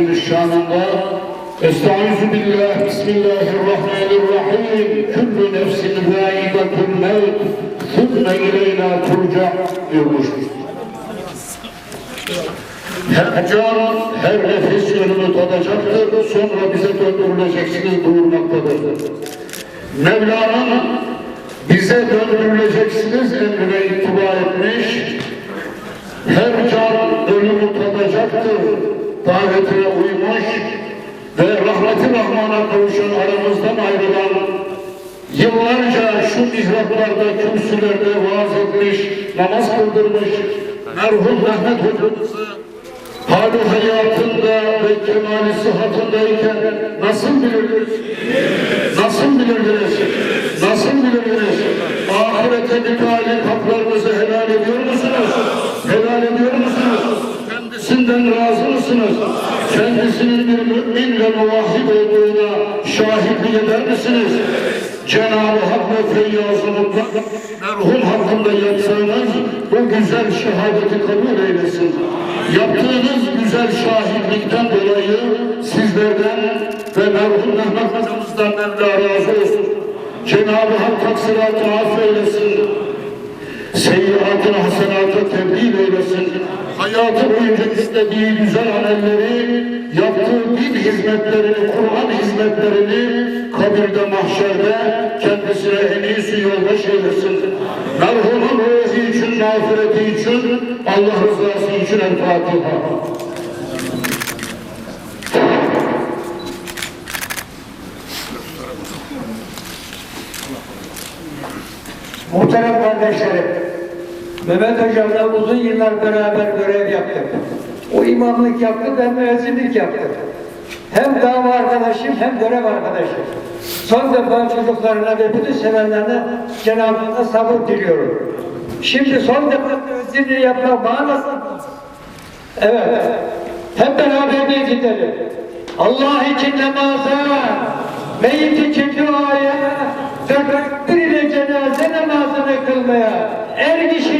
Kur'an-ı Azimüşşan'ında Estaizu billah, Bismillahirrahmanirrahim Küllü nefsin zâidatul mevt Sümme ileyna turca buyurmuştur. Her can, her nefis ölümü tadacaktır, sonra bize döndürüleceksiniz buyurmaktadır. Mevla'nın bize döndürüleceksiniz emrine ittiba etmiş, davetine uymuş ve rahmeti rahmana kavuşan aramızdan ayrılan yıllarca şu mihraplarda, kürsülerde vaaz etmiş, namaz kıldırmış merhum Mehmet hocamızı halı hayatında ve kemali sıhhatındayken nasıl bilirdiniz? Nasıl bilirdiniz? Nasıl bilirdiniz? Ahirete müteallik haklarınızı Kendisinin bir mümin ve muvahhid olduğuna şahitlik eder misiniz? Cenab-ı Hak ve Feyyaz'ın merhum hakkında yaptığınız bu güzel şehadeti kabul eylesin. Yaptığınız güzel şahitlikten dolayı sizlerden ve merhum Mehmet hocamızdan Mevla razı olsun. Cenab-ı Hak taksiratı affeylesin. Seyyiatını eylesin. Hayatı boyunca istediği güzel amelleri, yaptığı din hizmetlerini, Kur'an hizmetlerini kabirde, mahşerde kendisine en iyisi yoldaş eylesin. Merhumun ruhu için, mağfireti için, Allah rızası için El Fatiha. Muhterem kardeşlerim, Mehmet Hocam'la uzun yıllar beraber görev yaptık. O imamlık yaptı, ben müezzinlik yaptım. Hem dava arkadaşım hem görev arkadaşım. Son defa çocuklarına ve bütün sevenlerine Cenab-ı sabır diliyorum. Şimdi son defa müezzinliği yapmak bana nasıl? Evet, hep beraber bir gidelim. Allah için namaza, meyit için duaya, tekbir ile cenaze namazını kılmaya, er kişi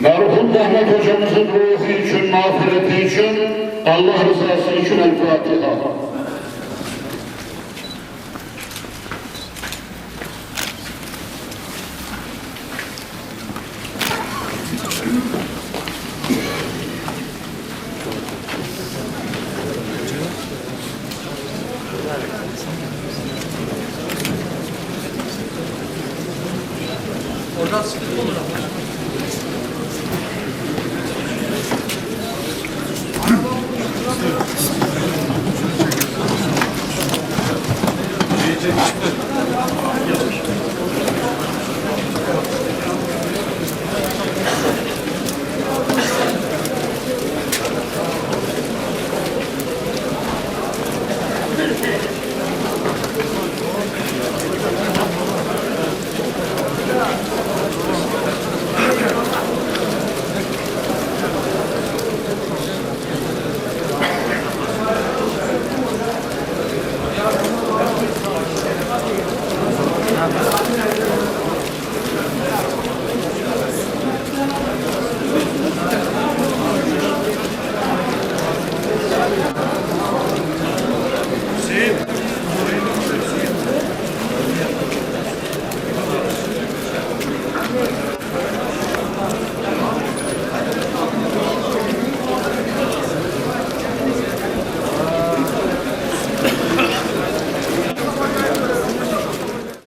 Merhum Mehmet hocamızın ruhu için, mağfireti için, Allah rızası için El Fatiha. Oradan sıkıntı olur ama.